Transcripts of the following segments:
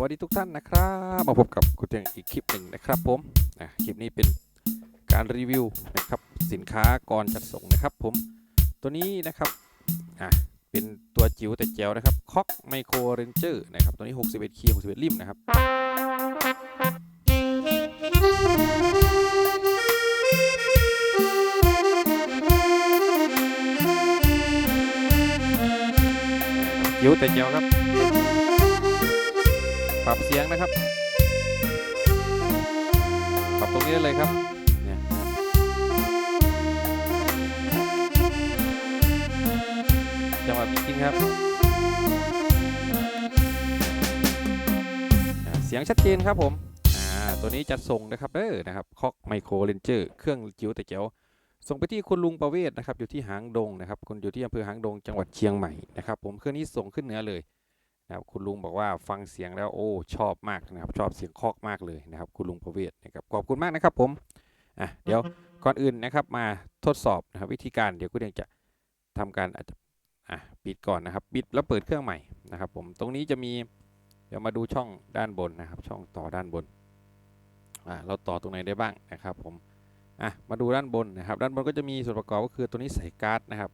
วัสดีทุกท่านนะครับ มาพบกับคุณเตียงอีกคลิปหนึ่งนะครับผมอะคลิปนี้เป็นการรีวิวนะครับสินค้าก่อนจัดส่งนะครับผมตัวนี้นะครับอะเป็นตัวจิ๋วแต่แจ๋วนะครับคอกไมโครเรนเจอร์นะครับตัวนี้ 61คีย์61ริมนะครับจิ๋วแต่แจ๋วครับ ปรับเสียงนะครับ ปรับตรงนี้ได้เลยครับเนี่ยจังหวะมีกิ้งครับเสียงชัดเจนครับผมอ่าตัวนี้จัดส่งนะครับเด้อนะครับคอกไมโครเลนเจอร์เครื่องจิ๋วแต่เจ๋วส่งไปที่คุณลุงประเวศนะครับอยู่ที่หางดงนะครับคุณอยู่ที่อำเภอหางดงจังหวัดเชียงใหม่นะครับผมเครื่องนี้ส่งขึ้นเหนือเลย นะครับคุณลุงบอกว่าฟังเสียงแล้วโอ้ชอบมากนะครับ ชอบเสียงคอกมากเลยนะครับ คุณลุงประเวศนะครับขอบคุณมากนะครับผมอะเดี๋ยวก่อนอื่นนะครับมาทดสอบนะครับวิธีการเดี๋ยวคุณเองจะทำการอาจจะอะปิดก่อนนะครับปิดแล้วเปิดเครื่องใหม่นะครับ ผมตรงนี้จะมีเดี๋ยวมาดูช่องด้านบนนะครับ ช่องต่อด้านบนอะเราต่อตรงไหนได้บ้างนะครับ ผมอะมาดูด้านบนนะครับ ด้านบนก็จะมีส่วนประกอบก็คือตัวนี้ใส่การ์ดนะครับ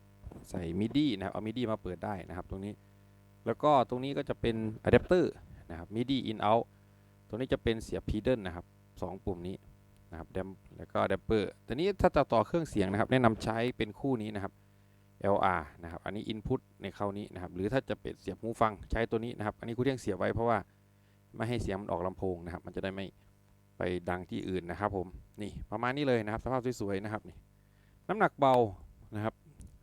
ใส่มิดี้นะครับเอามิดี้มาเปิดได้นะครับ ตรงนี้ แล้วก็ตรงนี้ก็จะเป็นอะแดปเตอร์นะครับ MIDI in out ตรงนี้จะเป็นเสียบ pedal นะครับสองปุ่มนี้นะครับแดมแล้วก็แดมเปอร์ตัวนี้ถ้าจะต่อเครื่องเสียงนะครับ แนะนำใช้เป็นคู่นี้นะครับ LR นะครับ อันนี้ input ในเข้านี้นะครับ หรือถ้าจะเป็นเสียบหูฟังใช้ตัวนี้นะครับ อันนี้คุณเที่ยงเสียบไว้เพราะว่าไม่ให้เสียงมันออกลำโพงนะครับ มันจะได้ไม่ไปดังที่อื่นนะครับ ผม นี่ประมาณนี้เลยนะครับ สภาพสวยๆนะครับนี่ น้ำหนักเบานะครับ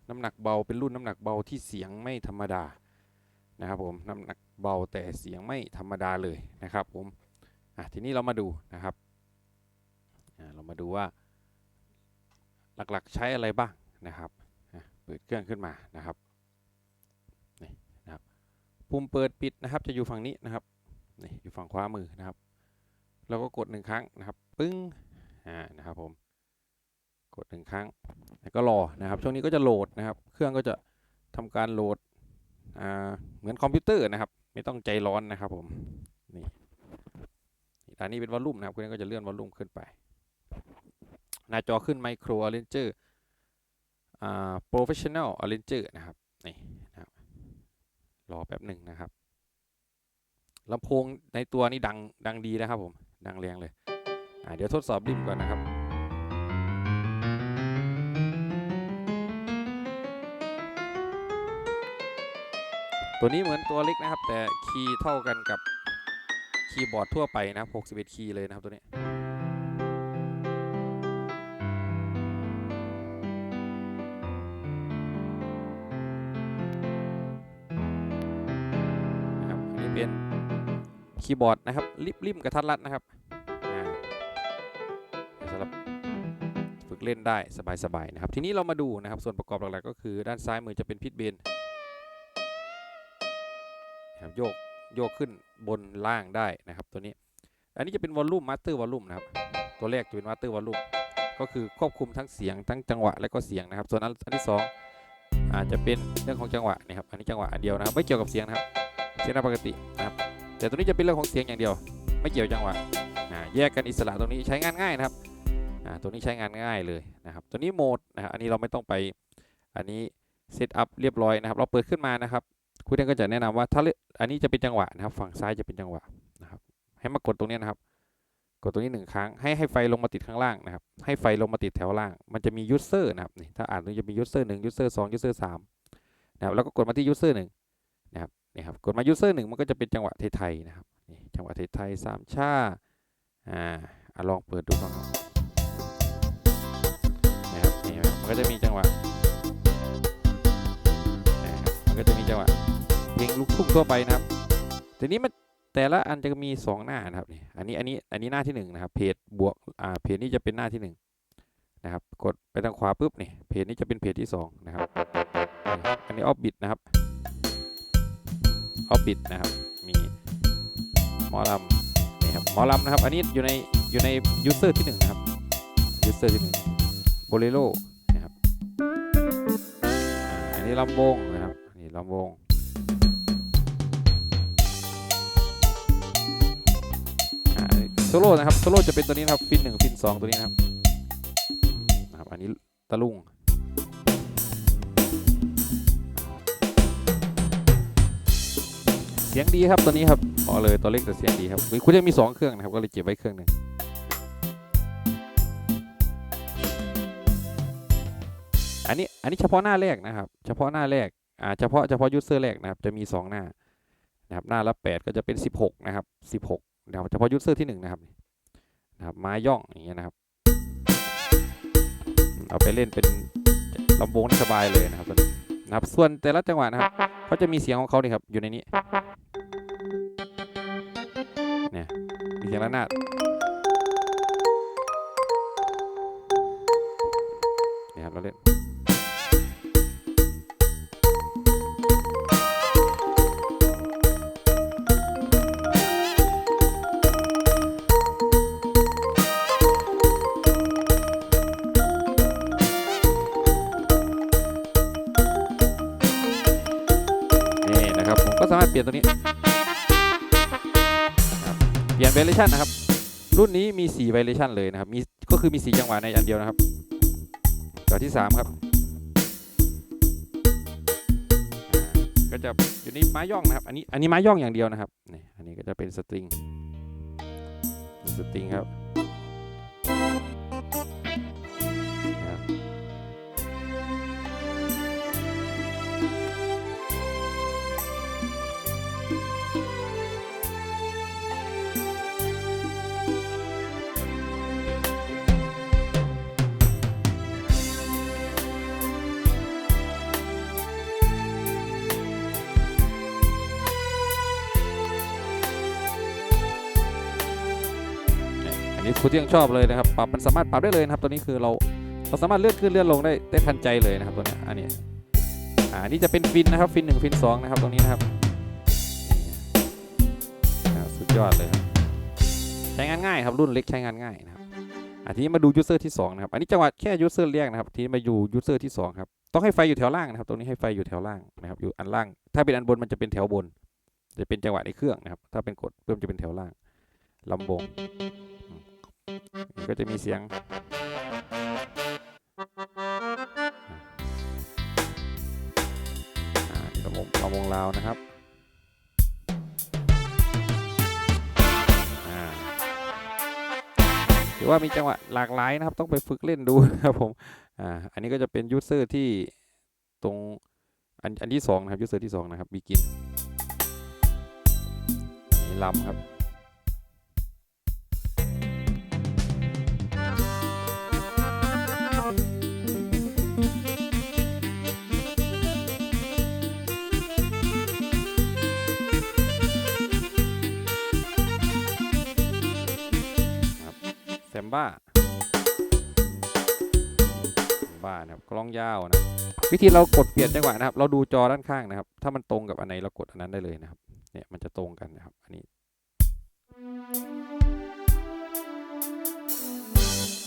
น้ำหนักเบาเป็นรุ่นน้ำหนักเบาที่เสียงไม่ธรรมดา นะครับผมน้ำหนักเบาแต่เสียงไม่ธรรมดาเลยนะครับผมอะทีนี้เรามาดูนะครับเรามาดูว่าหลักๆใช้อะไรบ้างนะครับเปิดเครื่องขึ้นมานะครับนี่นะครับปุ่มเปิดปิดนะครับจะอยู่ฝั่งนี้นะครับนี่อยู่ฝั่งขวามือนะครับเราก็กดหนึ่งครั้งนะครับปึ้งอ่านะครับผมกดหนึ่งครั้งแล้วก็รอนะครับ ช่วงนี้ก็จะโหลดนะครับ เครื่องก็จะทำการโหลด เหมือนคอมพิวเตอร์นะครับ ไม่ต้องใจร้อนนะครับผมนี่อันนี้เป็นวอลลุ่มนะครับคุณก็จะเลื่อนวอลลุ่มขึ้นไป หน้าจอขึ้นไมโครอ r เรนเจอร์อ่าโปรเฟชชั่น a ลอ r เรนเจอร์นะครับนี่นะครับรอแป๊บหนึ่งนะครับลำโพงในตัวนี้ดังดังดีนะครับผมดังแรงเลยเดี๋ยวทดสอบริมก่อนนะครับ ตัวนี้เหมือนตัวเล็กนะครับ แต่คีย์เท่ากันกับคีย์บอร์ดทั่วไปนะครับ61 คีย์เลยนะครับตัวนี้นะครับอันนี้เป็นคีย์บอร์ดนะครับริบริมกระทัดรัดนะครับสำหรับฝึกเล่นได้สบายๆนะครับ ทีนี้เรามาดูนะครับ ส่วนประกอบหลักๆก็คือด้านซ้ายมือจะเป็นพิทเบน นะครับโยกโยกขึ้นบนล่างได้นะครับตัวนี้ อันนี้จะเป็นวอลลุ่มมาสเตอร์วอลลุ่มนะครับตัวแรกจะเป็นมาสเตอร์วอลลุ่มก็คือควบคุมทั้งเสียงทั้งจังหวะและก็เสียงนะครับ ส่วนอันที่สองอาจจะเป็นเรื่องของจังหวะนะครับอันนี้จังหวะอันเดียวนะครับ ไม่เกี่ยวกับเสียงนะครับ เสียงปกตินะครับ แต่ตัวนี้จะเป็นเรื่องของเสียงอย่างเดียว ไม่เกี่ยวจังหวะอ่าแยกกันอิสระตรงนี้ใช้งานง่ายนะครับอ่าตัวนี้ใช้งานง่ายเลยนะครับ ตัวนี้โหมดนะครับอันนี้เราไม่ต้องไปอันนี้เซตอัพเรียบร้อยนะครับ เราเปิดขึ้นมานะครับ คุณเองก็จะแนะนำว่าถ้าเลือกอันนี้จะเป็นจังหวะนะครับ ฝั่งซ้ายจะเป็นจังหวะนะครับ ให้มากดตรงนี้นะครับ กดตรงนี้หนึ่งครั้งให้ให้ไฟลงมาติดข้างล่างนะครับ ให้ไฟลงมาติดแถวล่าง มันจะมียูเซอร์นะครับนี่ถ้าอ่านตรงนี้จะมียูเซอร์หนึ่งยูเซอร์สองยูเซอร์สามนะครับแล้วก็กดมาที่ยูเซอร์หนึ่งนะครับนี่ครับกดมายูเซอร์หนึ่งมันก็จะเป็นจังหวะไทยๆนะครับนี่จังหวะไทยๆสามชาอ่าอะลองเปิดดูก่อนครับนะครับนี่ครับมันก็จะมีจังหวะ เพลงลูกทุ่งทั่วไปนะครับทีนี้มันแต่ละอันจะมี 2 หน้านะครับนี่อันนี้อันนี้อันนี้หน้าที่1นะครับเพจบวกอ่าเพจนี้จะเป็นหน้าที่1นะครับกดไปทางขวาปุ๊บนี่เพจนี้จะเป็นเพจที่2นะครับอันนี้ออฟบิดนะครับออฟบิดนะครับมีหมอลำนี่ครับหมอลำนะครับ อันนี้อยู่ในอยู่ในยูเซอร์ที่1นะครับยูเซอร์ที่1โบเลโรนะครับอันนี้ลำวงนะครับนี่ลำวง โซโล่นะครับโซโล่จะเป็นตัวนี้นะครับฟินหนึ่งฟินสองตัวนี้นะครับนะครับอันนี้ตะลุงเสียงดีครับตัวนี้ครับบอเลยตัวเล็กแต่เสียงดีครับคุณจะมีสองเครื่องนะครับก็เลยเก็บไว้เครื่องหนึ่งอันนี้อันนี้เฉพาะหน้าแรกนะครับ เฉพาะหน้าแรกอ่าเฉพาะเฉพาะยูเซอร์แรกนะครับจะมีสองหน้านะครับหน้าละแปดก็จะเป็นสิบหกนะครับสิบหก นะครับเฉพาะยูเซอร์ที่หนึ่งนะครับนะครับไม้ย่องอย่างเงี้ยนะครับ เอาไปเล่นเป็นลำวงสบายเลยนะครับนะครับ ส่วนแต่ละจังหวะนะครับเขาจะมีเสียงของเขานี่ครับอยู่ในนี้เนี่ยมีเสียงระนาดนี่ครับเราเล่น เปลี่ยนเวอร์ชันนะครับ รุ่นนี้มี4เวอร์ชันเลยนะครับ มีก็คือมี4จังหวะในอันเดียวนะครับตัวที่ 3 ครับก็จะอยู่ในไม้ย่องนะครับ อันนี้อันนี้ไม้ย่องอย่างเดียวนะครับนี่อันนี้ก็จะเป็นสตริงสตริงครับ อันนี้คุณที่ยังชอบเลยนะครับปรับมันสามารถปรับได้เลยนะครับตัวนี้คือเราเราสามารถเลื่อนขึ้นเลื่อนลงได้ได้ทันใจเลยนะครับตัวนี้อันนี้อ่าอันนี้จะเป็นฟินนะครับฟินหนึ่งฟินสองนะครับตรงนี้นะครับสุดยอดเลยครับใช้งานง่ายครับรุ่นเล็กใช้งานง่ายนะครับอันทีนี้มาดูยูเซอร์ที่สองนะครับอันนี้จังหวะแค่ยูเซอร์เรียกนะครับทีนี้มาอยู่ยูเซอร์ที่สองครับต้องให้ไฟอยู่แถวล่างนะครับตรงนี้ให้ไฟอยู่แถวล่างนะครับอยู่อันล่าง ถ้าเป็นอันบนมันจะเป็นแถวบน จะเป็นจังหวะในเครื่องนะครับถ้าเป็นกดเพิ่มจะเป็นแถวล่างลำวง ก็จะมีเสียง อ่านี่ลำวงลำวงลาวนะครับถือว่ามีจังหวะหลากหลายนะครับ ต้องไปฝึกเล่นดูนะครับผม อ่า อันนี้ก็จะเป็นยูเซอร์ที่ตรงอันอันที่สองนะครับยูเซอร์ที่สองนะครับบีกินอันนี้ลำครับ มบ้าบ้านะครับกล้องยาวนะวิธีเรากดเปลี่ยนจังหวะนะครับ เราดูจอด้านข้างนะครับ ถ้ามันตรงกับอันไหนเรากดอันนั้นได้เลยนะครับ เนี่ยมันจะตรงกันนะครับ อันนี้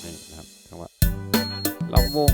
นี่นะครับจังหวะลำวง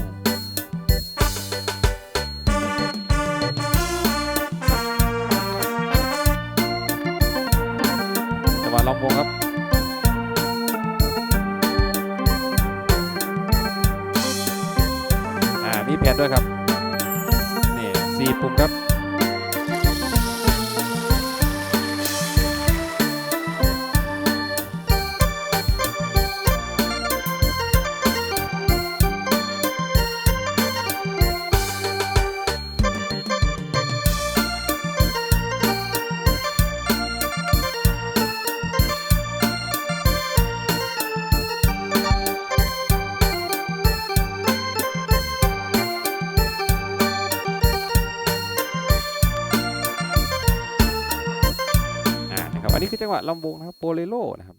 คือจังหวะลำวงนะครับโปเลโลนะครับ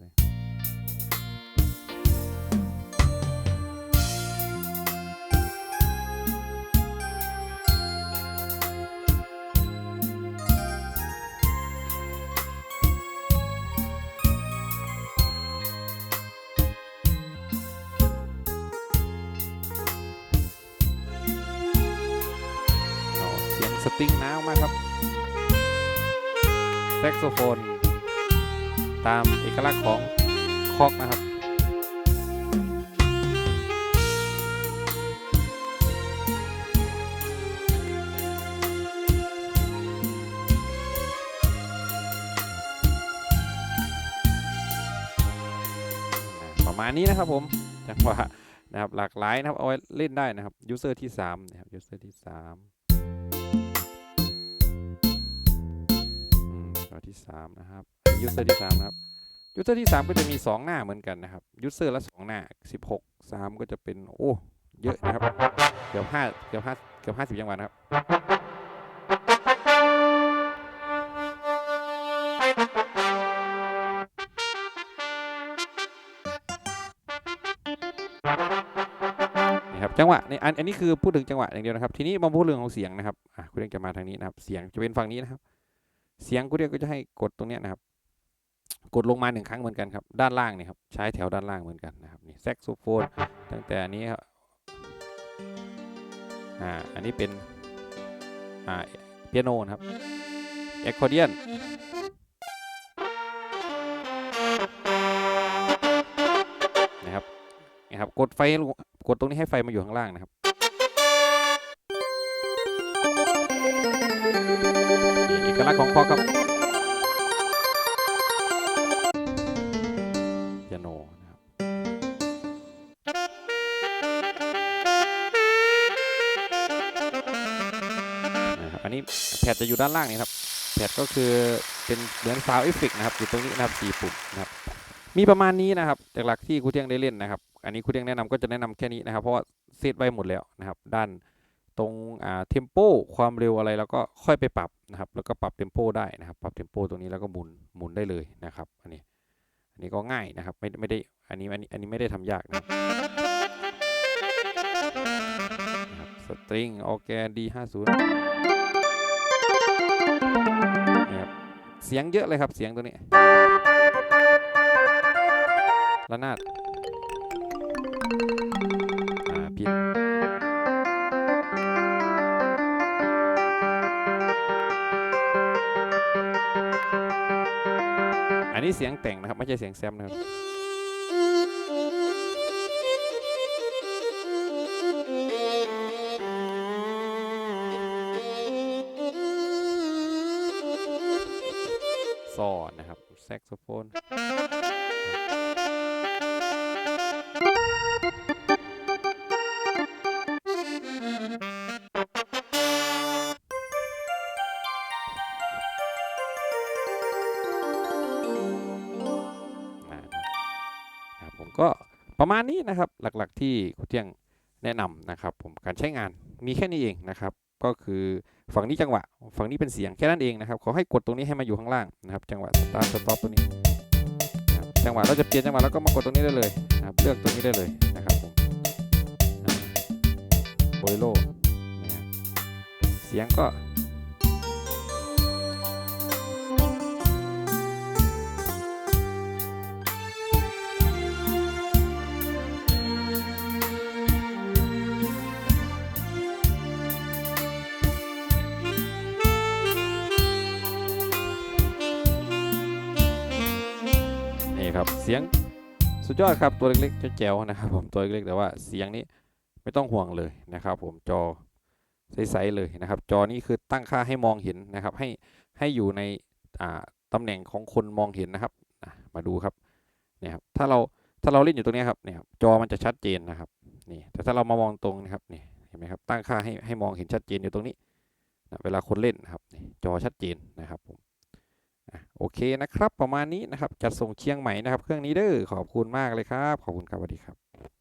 เอาเสียงสติงน้าวมากครับแซกโซโฟน ตามเอกลักษณ์ของคอกนะครับประมาณนี้นะครับผมจังหวะนะครับหลากหลายนะครับเอาไว้เล่นได้นะครับยูเซอร์ที่3นะครับยูเซอร์ที่3อืมตัวที่ 3 นะครับ ยูเซอร์ที่3นะครับยูเซอร์ที่ 3 ก็จะมี 2 หน้าเหมือนกันนะครับยูเซอร์ละ 2 หน้า 16 3 ก็จะเป็นโอ้เยอะนะครับ เกือบ5เกือบ5เกือบ50จังหวัดนะครับนี่ครับจังหวะในอันอันนี้คือพูดถึงจังหวะอย่างเดียวนะครับ ทีนี้มาพูดเรื่องของเสียงนะครับอะคุณเรียกจะมาทางนี้นะครับ เสียงจะเป็นฝั่งนี้นะครับ เสียงคุณเรียกก็จะให้กดตรงเนี้ยนะครับ กดลงมาหนึ่งครั้งเหมือนกันครับ ด้านล่างนี่ครับ ใช้แถวด้านล่างเหมือนกันนะครับ นี่แซกโซโฟน ตั้งแต่อันนี้ครับ อ่า อันนี้เป็น อ่า เปียโนนะครับเอ็กคอร์เดียนนะครับ นะครับ กดไฟ กดตรงนี้ให้ไฟมาอยู่ข้างล่างนะครับนี่เอกลักษณ์ของคอครับ อันนี้แพดจะอยู่ด้านล่างนี่ครับแพดก็คือเป็นเหมือนซาวเอฟเฟกนะครับอยู่ตรงนี้นะครับสี่ปุ่มนะครับมีประมาณนี้นะครับจากหลักที่ครูเที่ยงได้เล่นนะครับ อันนี้ครูเที่ยงแนะนำก็จะแนะนำแค่นี้นะครับ เพราะว่าเซตไว้หมดแล้วนะครับ ด้านตรงอ่าเทมโปความเร็วอะไรแล้วก็ค่อยไปปรับนะครับ แล้วก็ปรับเทมโปได้นะครับปรับเทมโปตรงนี้แล้วก็หมุนหมุนได้เลยนะครับ อันนี้อันนี้ก็ง่ายนะครับไม่ไม่ได้อันนี้อันนี้อันนี้ไม่ได้ทำยากนะครับสตริงออแกนดีห้าศูนย์ เสียงเยอะเลยครับเสียงตัวนี้ระนาดอ่าพินอันนี้เสียงแต่งนะครับ ไม่ใช่เสียงแซมนะครับ ซอนะครับแซกโซโฟนนะครับผมก็ประมาณนี้นะครับหลักๆที่ครูเที่ยงแนะนำนะครับผมการใช้งานมีแค่นี้เองนะครับ ก็คือ ฝั่งนี้จังหวะ ฝั่งนี้เป็นเสียงแค่นั้นเองนะครับขอให้กดตรงนี้ให้มาอยู่ข้างล่างนะครับ จังหวะสตาร์ทสต็อปตัวนี้จังหวะเราจะเปลี่ยนจังหวะเราก็มากดตรงนี้ได้เลยนะครับเลือกตรงนี้ได้เลยนะครับผมโบเลโลเสียงก็ สียงสุดยอดครับตัวเล็กๆแจ๋วๆนะครับผมตัวเล็กๆแต่ว่าเสียงนี้ไม่ต้องห่วงเลยนะครับ ผมจอใสๆเลยนะครับ จอนี้คือตั้งค่าให้มองเห็นนะครับ ให้ให้อยู่ในอ่าตำแหน่งของคนมองเห็นนะครับมาดูครับเนี่ยครับถ้าเราถ้าเราเล่นอยู่ตรงนี้ครับเนี่ยครับจอมันจะชัดเจนนะครับนี่แต่ถ้าเรามามองตรงนะครับนี่เห็นไหมครับตั้งค่าให้ให้มองเห็นชัดเจนอยู่ตรงนี้นะเวลาคนเล่นนะครับจอชัดเจนนะครับผม โอเคนะครับ ประมาณนี้นะครับ จัดส่งเชียงใหม่นะครับ เครื่องนี้เด้อขอบคุณมากเลยครับ ขอบคุณครับสวัสดีครับ